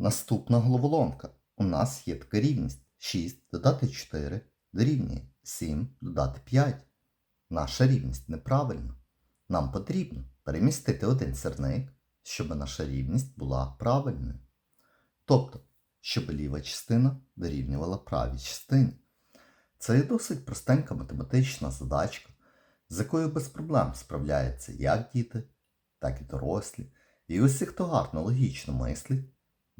Наступна головоломка. У нас є така рівність 6 додати 4 дорівнює 7 додати 5. Наша рівність неправильна. Нам потрібно перемістити один сірник, щоб наша рівність була правильною. Тобто, щоб ліва частина дорівнювала правій частині. Це є досить простенька математична задачка, з якою без проблем справляються як діти, так і дорослі. І усі, хто гарно логічно мислить,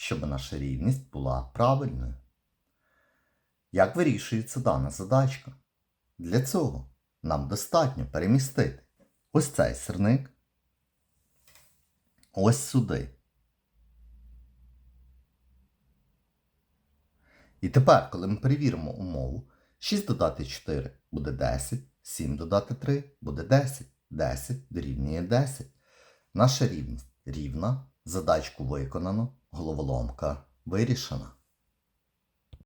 щоб наша рівність була правильною. Як вирішується дана задачка? Для цього нам достатньо перемістити ось цей сірник ось сюди. І тепер, коли ми перевіримо умову, 6 додати 4 буде 10, 7 додати 3 буде 10, 10 дорівнює 10. Наша рівність рівна, задачку виконано, головоломка вирішена.